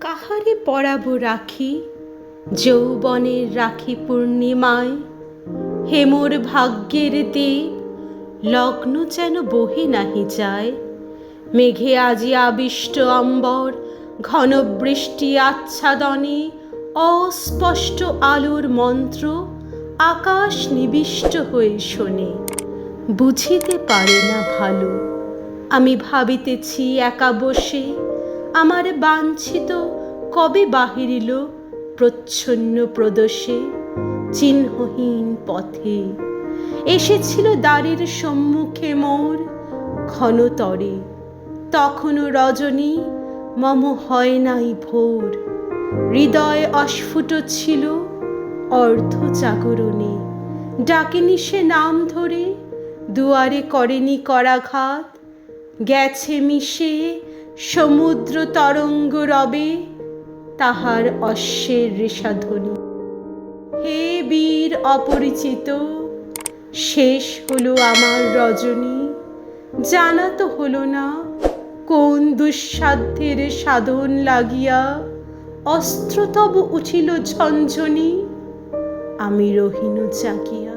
কাহারে পরাবো রাখি? যৌবনের রাখি পূর্ণিমায়। হেমোর ভাগ্যের দেব লগ্ন যেন বহে নাহি যায়। মেঘে আজি আবিষ্ট অম্বর ঘন বৃষ্টি আচ্ছাদনে, অস্পষ্ট আলোর মন্ত্র আকাশ নিবিষ্ট হয়ে শোনে। বুঝিতে পারে না ভালো, আমি ভাবিতেছি একা বসে আমার বাঞ্ছিত কবে বাহিরিল প্রচ্ছন্ন প্রদোষে, চিহ্নহীন পথে। এসেছিল দ্বারের সম্মুখে মোর ক্ষণতরে। তখনও রজনী, মম হয় নাই ভোর। হৃদয় অস্ফুট ছিল অর্ধ জাগরণে। ডাকেনি সে নাম ধরে, দুয়ারে করেনি করাঘাত। গেছে মিশে সমুদ্র তরঙ্গ রবে তাহার অশ্বের রেশাধ্বনি হে বীর অপরিচিত, শেষ হলো আমার রজনী। জানা তো হলো না কোন দুঃসাধ্যের সাধন লাগিয়া অস্ত্রতব উঠিল ঝঞ্ঝনি আমি রহিনু জাগিয়া